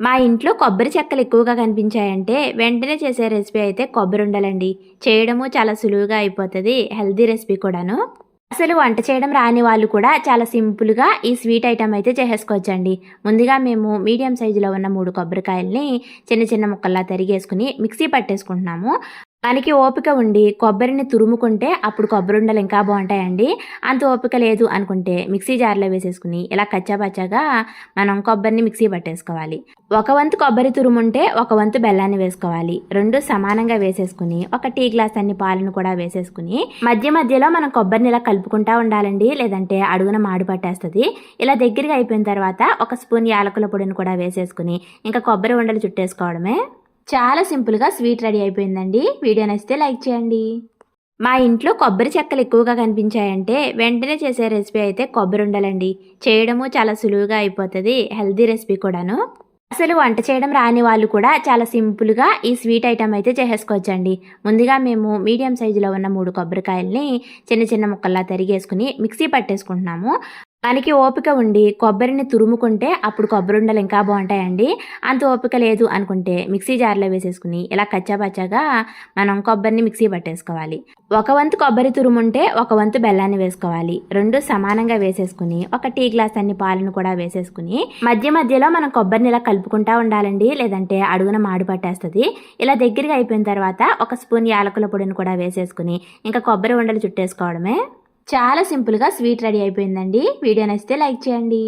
మా ఇంట్లో కొబ్బరి చెక్కలు ఎక్కువగా కనిపించాయంటే వెంటనే చేసే రెసిపీ అయితే కొబ్బరి ఉండలండి. చేయడము చాలా సులువుగా అయిపోతుంది. హెల్దీ రెసిపీ కూడాను. అసలు వంట చేయడం రాని వాళ్ళు కూడా చాలా సింపుల్గా ఈ స్వీట్ ఐటమ్ అయితే చేసేసుకోవచ్చండి. ముందుగా మేము మీడియం సైజులో ఉన్న మూడు కొబ్బరికాయల్ని చిన్న చిన్న ముక్కల్లా తరిగేసుకుని మిక్సీ పట్టేసుకుంటున్నాము. మనకి ఓపిక ఉండి కొబ్బరిని తురుముకుంటే అప్పుడు కొబ్బరి ఉండలు ఇంకా బాగుంటాయండి. అంత ఓపిక లేదు అనుకుంటే మిక్సీ జార్లో వేసేసుకుని ఇలా కచ్చాపచ్చాగా మనం కొబ్బరిని మిక్సీ పట్టేసుకోవాలి. ఒక వంతు కొబ్బరి తురుముంటే ఒక వంతు బెల్లాన్ని వేసుకోవాలి. రెండు సమానంగా వేసేసుకుని ఒక టీ గ్లాస్ అన్ని పాలను కూడా వేసేసుకుని మధ్య మధ్యలో మనం కొబ్బరిని ఇలా కలుపుకుంటా ఉండాలండి. లేదంటే అడుగున మాడు పట్టేస్తుంది. ఇలా దగ్గరగా అయిపోయిన తర్వాత ఒక స్పూన్ యాలకుల పొడిని కూడా వేసేసుకుని ఇంకా కొబ్బరి ఉండలు చుట్టేసుకోవడమే చాలా సింపుల్గా స్వీట్ రెడీ అయిపోయిందండి. వీడియో నచ్చితే లైక్ చేయండి. మా ఇంట్లో కొబ్బరి చెక్కలు ఎక్కువగా కనిపించాయంటే వెంటనే చేసే రెసిపీ అయితే కొబ్బరి ఉండాలండి. చేయడము చాలా సులువుగా అయిపోతుంది. హెల్దీ రెసిపీ కూడాను. అసలు వంట చేయడం రాని వాళ్ళు కూడా చాలా సింపుల్గా ఈ స్వీట్ ఐటమ్ అయితే చేసేసుకోవచ్చండి. ముందుగా మేము మీడియం సైజులో ఉన్న మూడు కొబ్బరికాయల్ని చిన్న చిన్న ముక్కల్లా తరిగేసుకుని మిక్సీ పట్టేసుకుంటున్నాము. మనకి ఓపిక ఉండి కొబ్బరిని తురుముకుంటే అప్పుడు కొబ్బరి ఉండలు ఇంకా బాగుంటాయండి. అంత ఓపిక లేదు అనుకుంటే మిక్సీ జార్లో వేసేసుకుని ఇలా కచ్చాపచ్చాగా మనం కొబ్బరిని మిక్సీ పట్టేసుకోవాలి. ఒక వంతు కొబ్బరి తురుముంటే ఒక వంతు బెల్లాన్ని వేసుకోవాలి. రెండు సమానంగా వేసేసుకుని ఒక టీ గ్లాస్ అన్ని పాలను కూడా వేసేసుకుని మధ్య మధ్యలో మనం కొబ్బరిని ఇలా కలుపుకుంటా ఉండాలండి. లేదంటే అడుగున మాడు పట్టేస్తుంది. ఇలా దగ్గరగా అయిపోయిన తర్వాత ఒక స్పూన్ యాలకుల పొడిని కూడా వేసేసుకుని ఇంకా కొబ్బరి ఉండలు చుట్టేసుకోవడమే చాలా సింపుల్గా స్వీట్ రెడీ అయిపోయిందండి. వీడియో నచ్చితే లైక్ చేయండి.